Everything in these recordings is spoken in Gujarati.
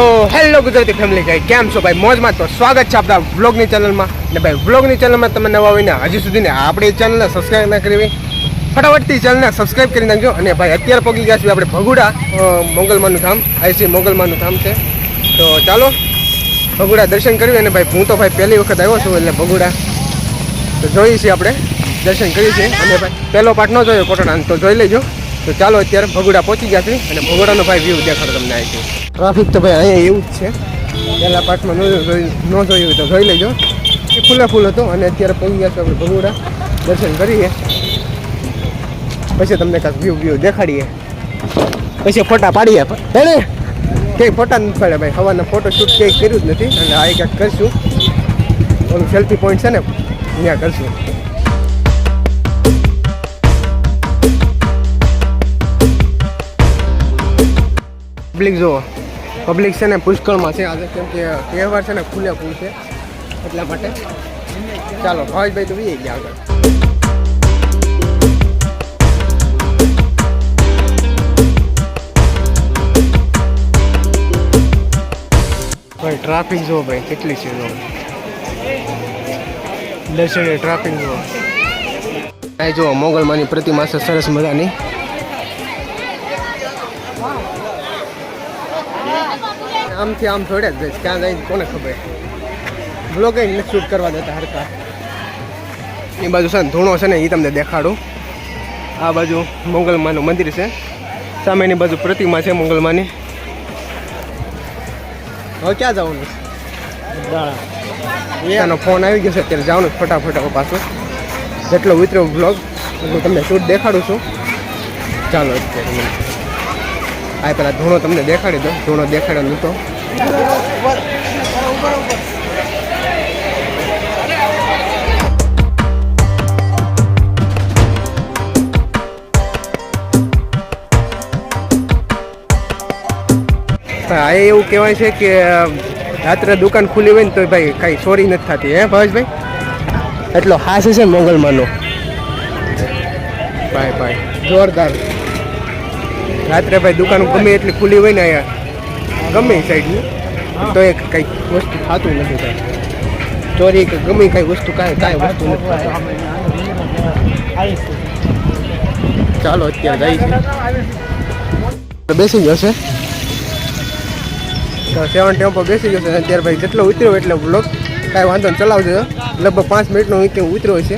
તો હેલો ગુજરાતી ફેમિલી ગાઈ કેમ છો ભાઈ? મોજમાં તો સ્વાગત છે આપણા વ્લોગની ચેનલમાં ને ભાઈ વ્લોગની ચેનલમાં તમે નવા હોય ને, હજી સુધી ને આપણી ચેનલને સબસ્ક્રાઈબ ના કરી ફટાફટથી ચેનલને સબસ્ક્રાઈબ કરી નાખજો. અને ભાઈ, અત્યારે પગી ગયા છીએ આપણે ભગુડા મોગલમાનું ધામ. આઈસી મોગલમાનું ધામ છે. તો ચાલો, ભગુડા દર્શન કર્યું અને ભાઈ, હું તો ભાઈ પહેલી વખત આવ્યો છું એટલે ભગુડા. તો જોઈએ છીએ આપણે, દર્શન કરીએ છીએ. અને ભાઈ, પહેલો પાઠ ન જોયો કોટડાનો, તો જોઈ લેજો. તો ચાલો અત્યારે ભગુડા પહોંચી ગયા છીએ અને ભગુડાનો ભાઈ વ્યૂ દેખાડો તમને આવી છે ટ્રાફિક તો ભાઈ અહીંયા એવું જ છે. પહેલા પાર્ટમાં ન જોયું હોય તો જોઈ લેજો. એ ફૂલે ફૂલ હતો અને અત્યારે પહોંચી ગયા છીએ આપણે ભગુડા. દર્શન કરીએ. પછી તમને કાંઈક વ્યૂ વ્યૂ દેખાડીએ. પછી ફોટા પાડીએ પણ કંઈ ફોટા નથી પાડ્યા ભાઈ. હવાના ફોટો શૂટ કંઈ કર્યું જ નથી. અને આ ક્યાંક કરશું. ઓલું સેલ્ફી પોઈન્ટ છે ને, ત્યાં કરશું. પબ્લિક જુઓ પબ્લિક છે ને પુષ્કળમાં છે. આજે કેમ કે તહેવાર છે ને ખુલ્લે ખુલ્લ છે. એટલા માટે. ચાલો, ભાવેશભાઈ તો બી ગયા આગળ. ભાઈ ટ્રાફિક જુઓ ભાઈ, કેટલી છે જુઓ. દર્શને ટ્રાફિક જુઓ. અહીં જુઓ, મોગલમાંની પ્રતિમા છે, સરસ મજાની. આમથી આમ થોડે જ જઈશ ક્યાં જઈને કોને ખબર? બ્લોગ નથી શૂટ કરવા દેતા હરકા એ બાજુ છે ને ધૂણો છે ને એ તમને દેખાડું. આ બાજુ મોગલમાનું મંદિર છે. સામેની બાજુ પ્રતિમા છે મોગલમાની. હવે ક્યાં જવાનું એનો ફોન આવી ગયો છે અત્યારે જવાનું ફટાફટ પાછું. જેટલો ઉતર્યો બ્લોગ એટલું તમને શૂટ દેખાડું છું. ચાલો અત્યારે આ પેલા ધૂણો તમને દેખાડી દો. ધૂણો દેખાડ્યો નહોતો આ એવું કહેવાય છે કે રાત્રે દુકાન ખુલી હોય ને તો ભાઈ કાંઈ ચોરી નથી થતી. હે ભાવેશભાઈ? એટલો હાસ છે ને મોગલમાંનો ભાઈ ભાઈ. જોરદાર. રાત્રે ભાઈ દુકાન ગમે એટલી ખુલ્લી હોય ને અહીંયા ગમે એ સાઈડની તો એ કંઈક વસ્તુ ખાતું નથી કાંઈ ચોરી કે ગમે કાંઈ વસ્તુ કાંઈ કાંઈ વસ્તુ નથી ચાલો અત્યારે જાય છે બેસી જશે તો સેવન ટેમ્પો બેસી જશે અત્યારે ભાઈ જેટલો ઉતર્યો એટલે બ્લોક કાંઈ વાંધો નહીં ચલાવજો. લગભગ પાંચ મિનિટનો વિકે ઉતર્યો છે.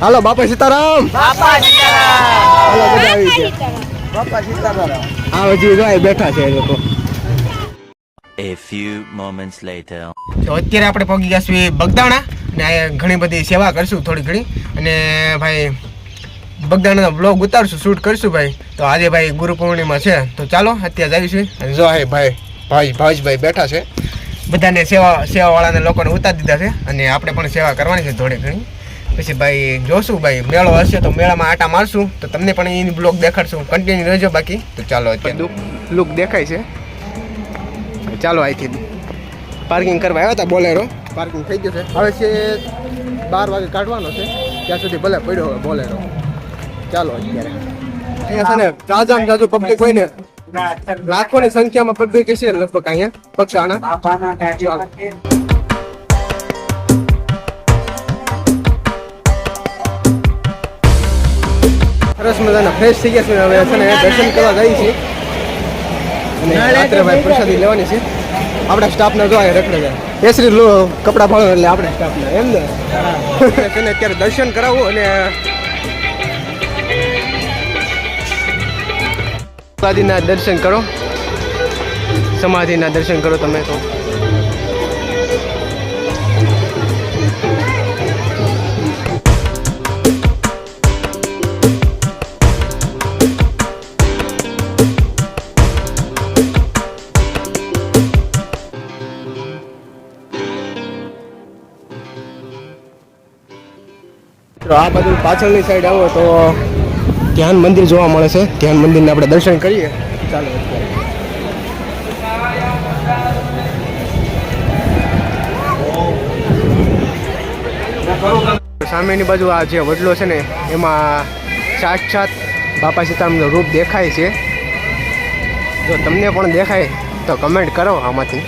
હાલો બાપા સીતારામ. હાલો બધા આવી ગયા. આ હજી જો બેઠા છે એ લોકો. A few moments later. તો અત્યારે આપણે પહોંચી ગયા છીએ બગદાણા અને અહીંયા ઘણી બધી સેવા કરશું થોડી ઘણી. અને ભાઈ બગદાણાનો બ્લોગ ઉતારશું શૂટ કરશું ભાઈ. તો આજે ભાઈ ગુરુ પૂર્ણિમા છે. તો ચાલો અત્યારે જઈશું અને જો હે ભાઈ ભાઈ ભાવેશભાઈ બેઠા છે. બધાને સેવા સેવાવાળાને લોકોને ઉતારી દીધા છે. અને આપણે પણ સેવા કરવાની છે થોડી ઘણી. પછી ભાઈ જોશું ભાઈ મેળો હશે તો મેળામાં આટા મારશું. તો તમને પણ એની બ્લોગ દેખાડશું. કન્ટિન્યુ રહેજો બાકી. તો ચાલો અત્યારે. લુક દેખાય છે. ચાલો અહીંથી પાર્કિંગ કરવા આવ્યા હતા બોલેરો. પાર્કિંગ થઈ ગયું છે. હવે છે બાર વાગે કાઢવાનો છે. ત્યાં સુધી ભલે પડ્યો હવે બોલેરો. ચાલો અત્યારે. અહીંયા છે ને જાજામ જાજુ પબ્લિક હોય ને લાખોની સંખ્યામાં પબ્લિક છે લગભગ અહીંયા. પક્ષાના. સરસ મજાના ફ્રેશ થઈ ગયા છે. હવે છે ને દર્શન કરવા જઈએ છીએ. અને રાત્રે ભાઈ પ્રસાદી લેવાની છે. આપણા સ્ટાફના જો અહીંયા રખડે જાય કેસરી લો કપડાં ફાળો એટલે આપણે સ્ટાફને એમ ને? તેને અત્યારે દર્શન કરાવવું અને સમાધિના દર્શન કરો. સમાધિના દર્શન કરો તમે તો. તો આ બાજુ પાછળની સાઈડ આવો તો ધ્યાન મંદિર જોવા મળે છે. ધ્યાન મંદિરને આપણે દર્શન કરીએ. ચાલો. સામેની બાજુ આ જે વડલો છે ને, એમાં સાક્ષાત બાપા સીતારામનું રૂપ દેખાય છે. જો તમને પણ દેખાય, તો કમેન્ટ કરો આમાંથી.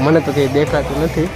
મને તો કંઈ દેખાતું નથી.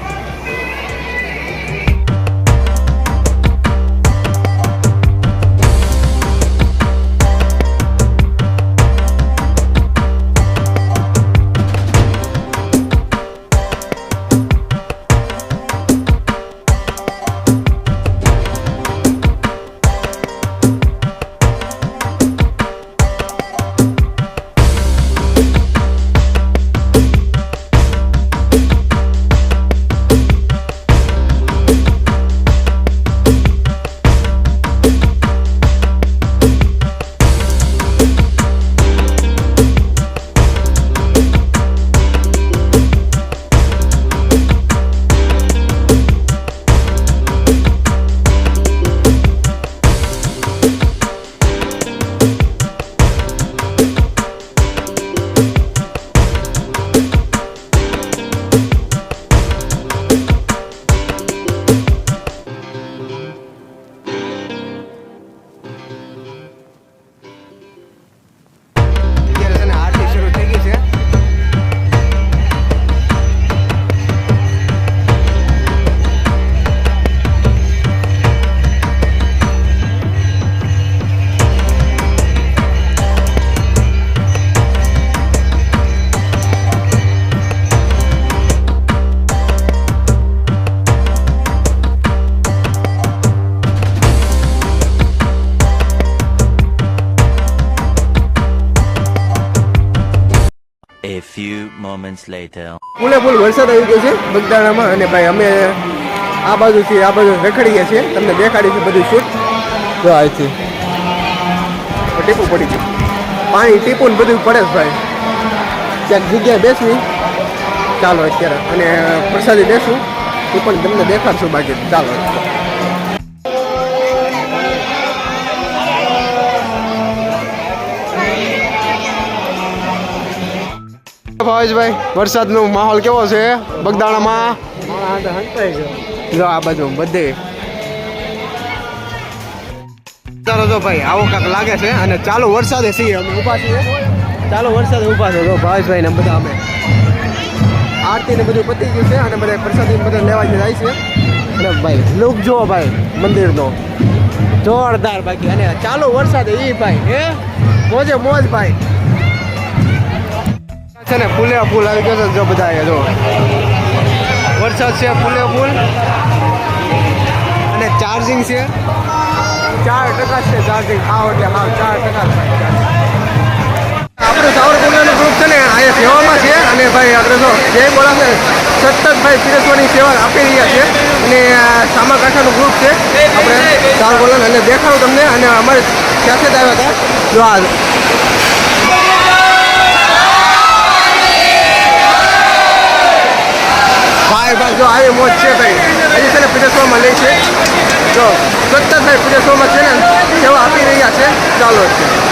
A few moments later. ફૂલે ફૂલ વરસાદ આવી ગયો છે બગદાણામાં અને ભાઈ, અમે આ બાજુથી આ બાજુ રખડીએ છીએ. તમને દેખાડીશું બધું શૂટ જો અહીંથી ટીપું પડી ગયું. પાણી ટીપું ને બધું પડે છે ભાઈ. ક્યાંક જગ્યાએ બેસવી. ચાલો અત્યારે. અને પ્રસાદી બેસું એ પણ તમને દેખાડશું બાકી. ચાલો. ભાવેશભાઈ વરસાદનો માહોલ કેવો છે? બગદાણામાં? જો આ બાજુ બધે. ચાલો જો ભાઈ, આવો કાંક લાગે છે અને ચાલો વરસાદે છીએ અમે, ઊભા છીએ. વરસાદ ઊભા છે જો ને બધા અમે. આરતી બધું પતી ગયું છે અને બધા પ્રસાદી બધા લેવા જાય છે. અને ભાઈ, લુક ભાઈ, મંદિરનો. જોરદાર બાકી. અને ચાલો વરસાદ એ ભાઈ, હે? મોજે મોજ ભાઈ. છે ને, ફૂલે ફૂલ આવી ગયો જો બધા જો. વરસાદ છે, ફૂલે ફૂલ. અને ચાર્જિંગ છે. ચાર ટકા છે ચાર્જિંગ હાવ એટલે હાવ ચાર ટકા. આપણું સાવરકુંડલાનું ગ્રુપ છે ને, અહીંયા સેવામાં છે. અને ભાઈ, આપણે જો જય બોલા છે સતત ભાઈ પીરસવાની સેવા આપી રહ્યા છે. અને આ સામાકાંઠાનું ગ્રુપ છે. આપણે સાવરકુંડલા અને દેખાડું તમને. અને અમારે સાથે જ આવ્યા હતા. જો આ ભાઈ ભાઈ જો આવી મોજ છે ભાઈ. હજી છે ને પીરસવામાં લે છે. જો સતત ભાઈ પીરસવામાં છે ને, સેવા આપી રહ્યા છે. ચાલો. છે